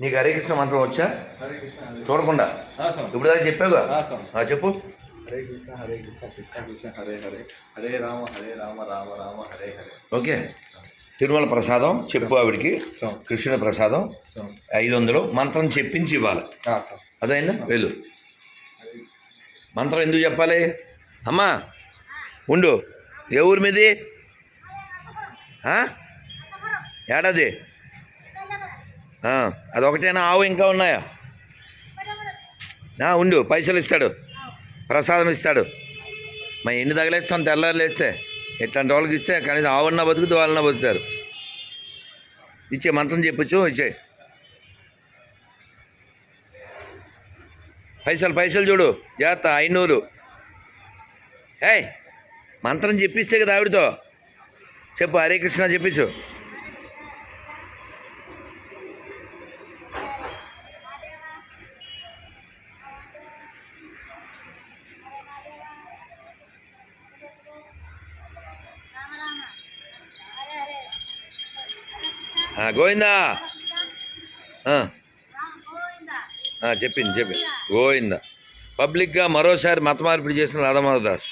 నీకు హరే కృష్ణ మంత్రం వచ్చా? కృష్ణ చూడకుండా. ఇప్పుడు దాకా చెప్పావుగా? చెప్పు. హరే కృష్ణ హరే కృష్ణ కృష్ణ కృష్ణ హరే హరే. హరే రామ హరే రామ రామ రామ హరే హరే. ఓకే. తిరుమల ప్రసాదం చెప్పు ఆవిడికి. కృష్ణుని ప్రసాదం. ఐదు వందలు మంత్రం చెప్పించి ఇవ్వాలి. అదైందా? వెళ్ళు. మంత్రం ఎందుకు చెప్పాలి? అమ్మా ఉండు. ఏ ఊరి మీది? ఏడాది? అదొకటేనా? ఆవు ఇంకా ఉన్నాయా? ఉండు పైసలు ఇస్తాడు. ప్రసాదం ఇస్తాడు. మరి ఎన్ని తగిలేస్తాం? తెల్లారు లేస్తే. ఇట్లాంటి వాళ్ళకి ఇస్తే కనీసం ఆవున్నా బతుకుతూ వాళ్ళన్నా బతుకుతారు. ఇచ్చే మంత్రం చెప్పచ్చు ఇచ్చే. పైసలు పైసలు చూడు. జాగ్రత్త ఐనూరు. ఏయ్ మంత్రం చెప్పిస్తే కదా ఆవిడతో. చెప్పు హరే కృష్ణ చెప్పించు. గోవిందా. ఆ, చెప్పింది చెప్పింది. గోవిందా. పబ్లిక్గా మరోసారి మత మార్పిడి చేసిన రాధామాధవదాస్.